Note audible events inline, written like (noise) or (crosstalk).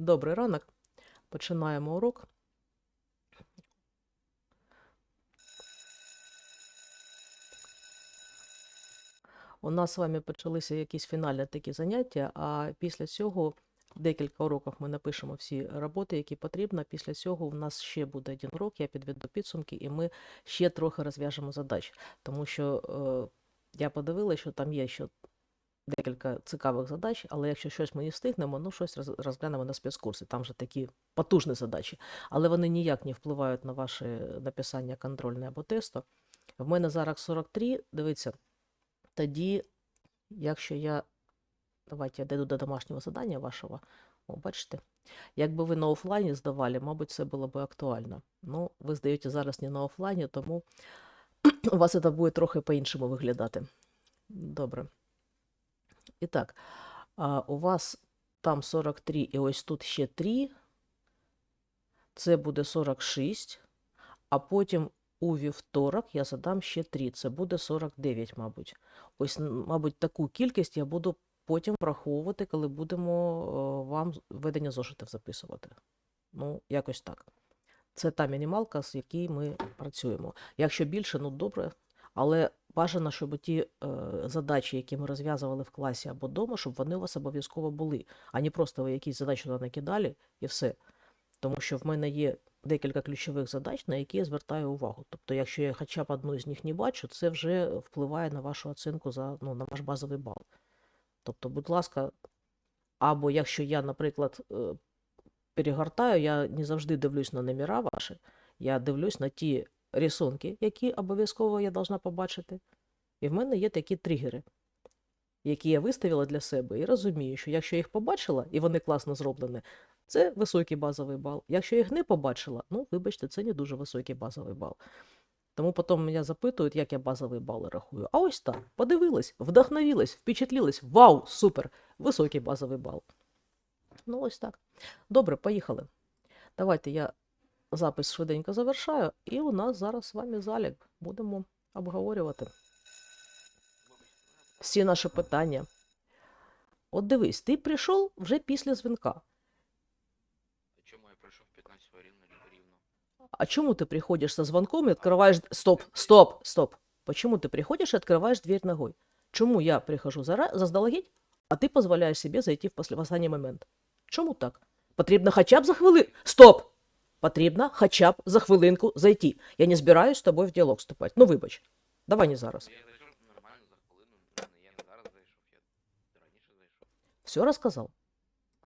Добрий ранок. Починаємо урок. У нас з вами почалися якісь фінальні такі заняття, а після цього декілька уроків ми напишемо всі роботи, які потрібно. Після цього у нас ще буде один урок, я підведу підсумки, і ми ще трохи розв'яжемо задач. Тому що е, я подивилася, що там є ще декілька цікавих задач, але якщо щось ми не встигнемо, ну щось розглянемо на спецкурсі. Там же такі потужні задачі, але вони ніяк не впливають на ваше написання контрольне або тесту. В мене зараз 43, дивіться, тоді, якщо я. Давайте я дойду до домашнього завдання вашого. О, бачите, якби ви на офлайні здавали, мабуть, це було б актуально. Ну, ви здаєте зараз не на офлайні, тому (clears throat) у вас це буде трохи по-іншому виглядати. Добре. І так, у вас там 43, і ось тут ще 3. Це буде 46. А потім у вівторок я задам ще 3. Це буде 49, мабуть. Ось, мабуть, таку кількість я буду потім враховувати, коли будемо е, вам ведення зошитів записувати. Ну, якось так. Це та мінімалка, з якій ми працюємо. Якщо більше, ну добре. Але бажано, щоб ті е, задачі, які ми розв'язували в класі або вдома, щоб вони у вас обов'язково були, а не просто ви якісь задачі туди накидали і все. Тому що в мене є декілька ключових задач, на які я звертаю увагу. Тобто, якщо я хоча б одну з них не бачу, це вже впливає на вашу оцінку за ну, на ваш базовий бал. Тобто, будь ласка, або якщо я, наприклад, е, перегортаю, я не завжди дивлюсь на номера ваші, я дивлюсь на ті рисунки, які обов'язково я должна побачити. І в мене є такі тригери, які я виставила для себе, і розумію, що якщо я їх побачила і вони класно зроблені, це високий базовий бал. Якщо я їх не побачила, ну, вибачте, це не дуже високий базовий бал. Тому потім мене запитують, як я базовий бал рахую. А ось так, подивилась, вдохновилась, впечатлилась. Вау, супер! Високий базовий бал. Ну, ось так. Добре, поїхали. Давайте я запис швиденько завершаю, і у нас зараз з вами залік. Будемо обговорювати всі наші питання. От дивись, ти прийшов вже після дзвінка. Чому я прийшов 15 рівно рівно? А чому ты приходишь со звонком и открываешь... Стоп, стоп, стоп. Почему ты приходишь и открываешь дверь ногой? Чому я прихожу зара... заздалегідь, а ти дозволяєш собі зайти в послі- в останній момент? Чому так? Потрібно хоча б за хвилин... Стоп! Потрібно хоча б за хвилинку зайти. Я не збираюсь з тобою в діалог вступати. Ну, вибач. Давай не зараз. Я зайшов нормально за хвилину. Я не зараз зайшов, я раніше зайшов. Все розказав.